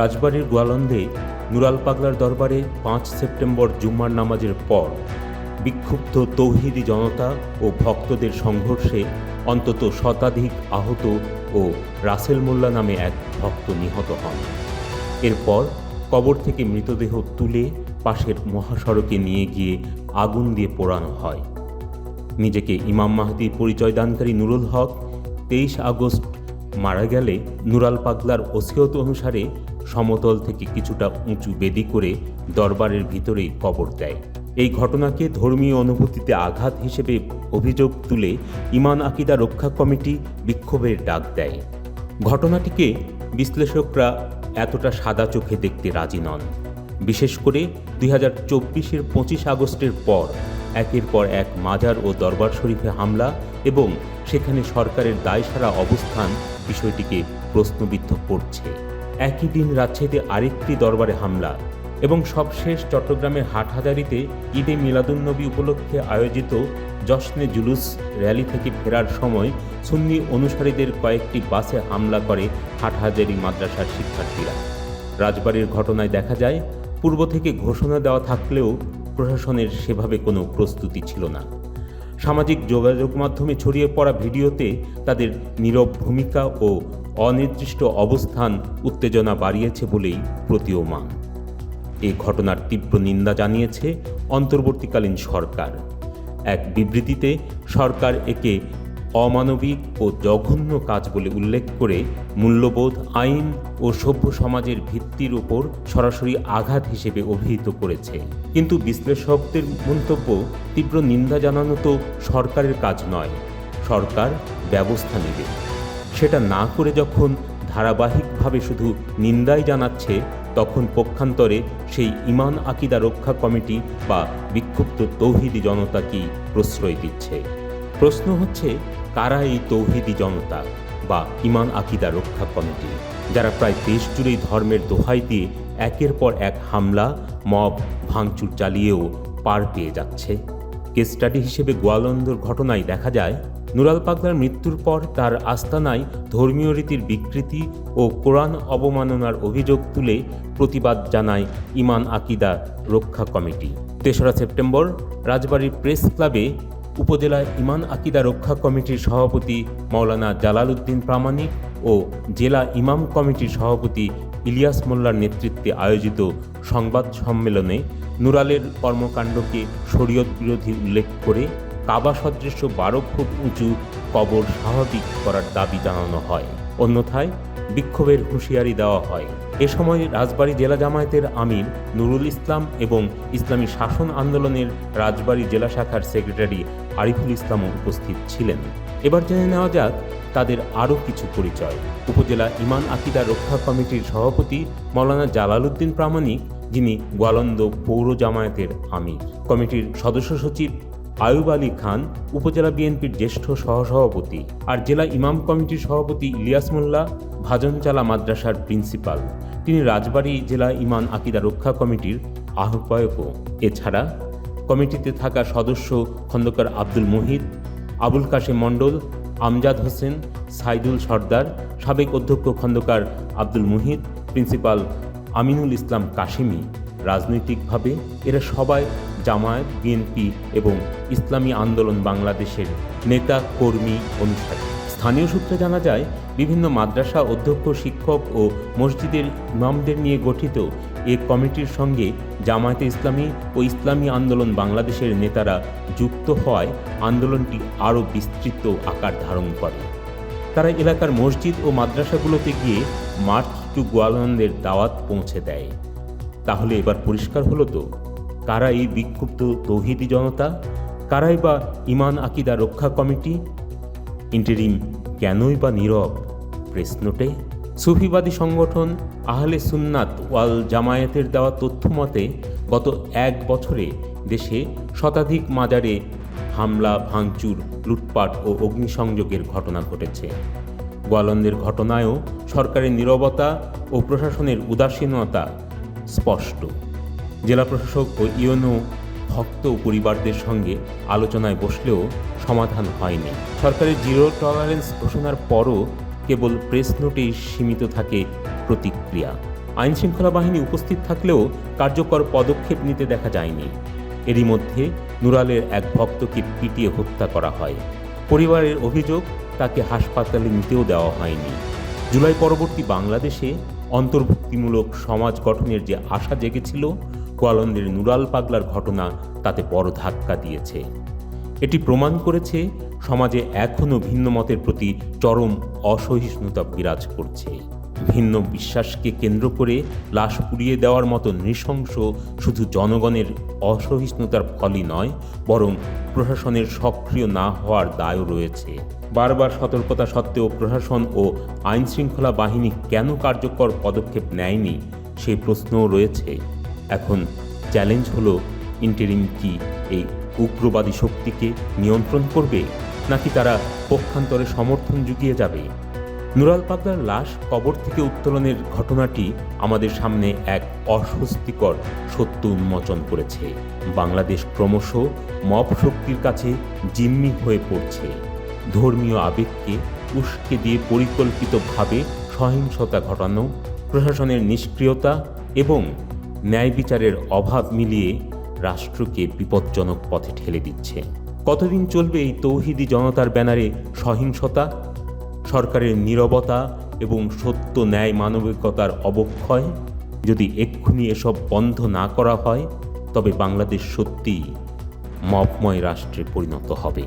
রাজবাড়ির গোয়ালন্দে নুরাল পাগলার দরবারে পাঁচ সেপ্টেম্বর জুম্মার নামাজের পর বিক্ষুব্ধ তৌহিদি জনতা ও ভক্তদের সংঘর্ষে অন্তত শতাধিক আহত ও রাসেল মোল্লা নামে এক ভক্ত নিহত হন। এরপর কবর থেকে মৃতদেহ তুলে পাশের মহাসড়কে নিয়ে গিয়ে আগুন দিয়ে পোড়ানো হয়। নিজেকে ইমাম মাহাদির পরিচয় দানকারী নুরুল হক তেইশ আগস্ট মারা গেলে নুরাল পাগলার ওসিয়ত অনুসারে সমতল থেকে কিছুটা উঁচু বেদি করে দরবারের ভিতরেই কবর দেয়। এই ঘটনাকে ধর্মীয় অনুভূতিতে আঘাত হিসেবে অভিযোগ তুলে ইমান আকিদা রক্ষা কমিটি বিক্ষোভের ডাক দেয়। ঘটনাটিকে বিশ্লেষকরা এতটা সাদা চোখে দেখতে রাজি নন। বিশেষ করে দুই হাজার চব্বিশের পঁচিশ আগস্টের পর একের পর এক মাজার ও দরবার শরীফে হামলা এবং সেখানে সরকারের দায়সারা অবস্থান বিষয়টিকে প্রশ্নবিদ্ধ করছে। একই দিন রাজশাহীতে আরেকটি দরবারে হামলা এবং সবশেষ চট্টগ্রামের হাটহাজারিতে ঈদে মিলাদুন্নবী উপলক্ষে আয়োজিত জশ্নে জুলুস র্যালি থেকে ফেরার সময় সুন্নি অনুসারীদের কয়েকটি বাসে হামলা করে হাটহাজারি মাদ্রাসার শিক্ষার্থীরা। রাজবাড়ির ঘটনায় দেখা যায়, পূর্ব থেকে ঘোষণা দেওয়া থাকলেও প্রশাসনের সেভাবে কোনো প্রস্তুতি ছিল না। সামাজিক যোগাযোগ মাধ্যমে ছড়িয়ে পড়া ভিডিওতে তাদের নীরব ভূমিকা ও অনির্দিষ্ট অবস্থান উত্তেজনা বাড়িয়েছে বলেই প্রতীয়মান। এই ঘটনার তীব্র নিন্দা জানিয়েছে অন্তর্বর্তীকালীন সরকার। এক বিবৃতিতে সরকার একে অমানবিক ও জঘন্য কাজ বলে উল্লেখ করে মূল্যবোধ, আইন ও সভ্য সমাজের ভিত্তির উপর সরাসরি আঘাত হিসেবে অভিহিত করেছে। কিন্তু বিশ্লেষকদের মন্তব্য, তীব্র নিন্দা জানানো তো সরকারের কাজ নয়, সরকার ব্যবস্থা নেবে। সেটা না করে যখন ধারাবাহিকভাবে শুধু নিন্দাই জানাচ্ছে, তখন পক্ষান্তরে সেই ইমান আকিদা রক্ষা কমিটি বা বিক্ষুব্ধ তৌহিদি জনতা কি প্রশ্রয় দিচ্ছে? প্রশ্ন হচ্ছে, কারা এই তৌহিদি জনতা বা ইমান আকিদা রক্ষা কমিটি, যারা প্রায় দেশ জুড়েই ধর্মের দোহাই দিয়ে একের পর এক হামলা, মব, ভাঙচুর চালিয়েও পার পেয়ে যাচ্ছে? কেস স্টাডি হিসেবে গোয়ালন্দর ঘটনায় দেখা যায় নুরাল পাগলার মৃত্যুর পর তার আস্তানায় ধর্মীয় রীতির বিকৃতি ও কোরআন অবমাননার অভিযোগ তুলে প্রতিবাদ জানায় ইমান আকিদা রক্ষা কমিটি। তেসরা সেপ্টেম্বর রাজবাড়ির প্রেস ক্লাবে উপজেলা ইমান আকিদা রক্ষা কমিটির সভাপতি মাওলানা জালালউদ্দিন প্রামাণিক ও জেলা ইমাম কমিটির সভাপতি ইলিয়াস মোল্লার নেতৃত্বে আয়োজিত সংবাদ সম্মেলনে নুরালের কর্মকাণ্ডকে শরীয়ত বিরোধী উল্লেখ করে কাবা সদৃশ্য বারো ফুট উঁচু, কবর স্বাভাবিক করার দাবি জানানো হয়। অন্যথায় বিক্ষোভের হুঁশিয়ারি দেওয়া হয়। এ সময় রাজবাড়ী জেলা জামায়াতের আমির নুরুল ইসলাম এবং ইসলামী শাসন আন্দোলনের রাজবাড়ী জেলা শাখার সেক্রেটারি আরিফুল ইসলামও উপস্থিত ছিলেন। এবার জেনে নেওয়া যাক তাদের আরও কিছু পরিচয়। উপজেলা ইমান আকিদা রক্ষা কমিটির সভাপতি মৌলানা জালালউদ্দিন প্রামাণিক, যিনি গোয়ালন্দ পৌর জামায়াতের আমির। কমিটির সদস্য সচিব আয়ুব আলী খান, উপজেলা বিএনপির জ্যেষ্ঠ সহসভাপতি আর জেলা ইমাম কমিটির সভাপতি ইলিয়াস মোল্লা, ভাজনচালা মাদ্রাসার প্রিন্সিপাল। তিনি রাজবাড়ী জেলা ইমান আকিদা রক্ষা কমিটির আহ্বায়কও এছাড়া কমিটিতে থাকা সদস্য খন্দকার আব্দুল মুহিত, আবুল কাশেম মণ্ডল, আমজাদ হোসেন, সাইদুল সর্দার, সাবেক অধ্যক্ষ খন্দকার আব্দুল মুহিত, প্রিন্সিপাল আমিনুল ইসলাম কাশিমি। রাজনৈতিকভাবে এরা সবাই জামায়াত, বিএনপি এবং ইসলামী আন্দোলন বাংলাদেশের নেতা, কর্মী, অনুসারী। স্থানীয় সূত্রে জানা যায়, বিভিন্ন মাদ্রাসা অধ্যক্ষ, শিক্ষক ও মসজিদের ইমামদের নিয়ে গঠিত এ কমিটির সঙ্গে জামায়াতে ইসলামী ও ইসলামী আন্দোলন বাংলাদেশের নেতারা যুক্ত হওয়ায় আন্দোলনটি আরও বিস্তৃত আকার ধারণ করে। তারা এলাকার মসজিদ ও মাদ্রাসাগুলোতে গিয়ে মার্চ টু গোয়ালন্দের দাওয়াত পৌঁছে দেয়। তাহলে এবার পরিষ্কার হলো তো। কারা এই বিক্ষুব্ধ তৌহিদি জনতা? কারাই বা ইমান আকিদা রক্ষা কমিটি? ইন্টারিম কেনই বা নীরব? প্রেস নোটে সুফিবাদী সংগঠন আহলে সুন্নাত ওয়াল জামায়াতের দেওয়া তথ্য মতে, গত এক বছরে দেশে শতাধিক মাজারে হামলা, ভাঙচুর, লুটপাট ও অগ্নিসংযোগের ঘটনা ঘটেছে। গোয়ালন্দের ঘটনায়ও সরকারের নীরবতা ও প্রশাসনের উদাসীনতা স্পষ্ট। জেলা প্রশাসক ও ইউনো ভক্ত পরিবারদের সঙ্গে আলোচনায় বসলেও সমাধান হয়নি। সরকারের জিরো টলারেন্স ঘোষণার পরও কেবল প্রেস নোটেই সীমিত থাকে প্রতিক্রিয়া। আইনশৃঙ্খলা বাহিনী উপস্থিত থাকলেও কার্যকর পদক্ষেপ নিতে দেখা যায়নি। এরই মধ্যে নুরালের এক ভক্তকে পিটিয়ে হত্যা করা হয়। পরিবারের অভিযোগ, তাকে হাসপাতালে নিতেও দেওয়া হয়নি। জুলাই পরবর্তী বাংলাদেশে অন্তর্ভুক্তিমূলক সমাজ গঠনের যে আশা জেগেছিল, গোয়ালন্দের নুরাল পাগলার ঘটনা তাতে বড় ধাক্কা দিয়েছে। এটি প্রমাণ করেছে সমাজে এখনও ভিন্ন মতের প্রতি চরম অসহিষ্ণুতা বিরাজ করছে। ভিন্ন বিশ্বাসকে কেন্দ্র করে লাশ পুড়িয়ে দেওয়ার মতো নৃশংস শুধু জনগণের অসহিষ্ণুতার ফলই নয়, বরং প্রশাসনের সক্রিয় না হওয়ার দায়ও রয়েছে। বারবার সতর্কতা সত্ত্বেও প্রশাসন ও আইনশৃঙ্খলা বাহিনী কেন কার্যকর পদক্ষেপ নেয়নি, সেই প্রশ্নও রয়েছে। এখন চ্যালেঞ্জ হলো, ইন্টারিম কি এই উগ্রবাদী শক্তিকে নিয়ন্ত্রণ করবে, নাকি তারা পক্ষান্তরে সমর্থন জুগিয়ে যাবে? নুরাল পাগলার লাশ কবর থেকে উত্তোলনের ঘটনাটি আমাদের সামনে এক অস্বস্তিকর সত্য উন্মোচন করেছে। বাংলাদেশ ক্রমশ মব শক্তির কাছে জিম্মি হয়ে পড়ছে। ধর্মীয় আবেগকে উস্কে দিয়ে পরিকল্পিতভাবে সহিংসতা ঘটানো, প্রশাসনের নিষ্ক্রিয়তা এবং ন্যায় বিচারের অভাব মিলিয়ে রাষ্ট্রকে বিপজ্জনক পথে ঠেলে দিচ্ছে। কতদিন চলবে এই তৌহিদি জনতার ব্যানারে সহিংসতা? সরকারের নীরবতা এবং সত্য ন্যায় মানবিকতার অবক্ষয় যদি এক্ষুনি এসব বন্ধ না করা হয়, তবে বাংলাদেশ সত্যি মপময় রাষ্ট্রে পরিণত হবে।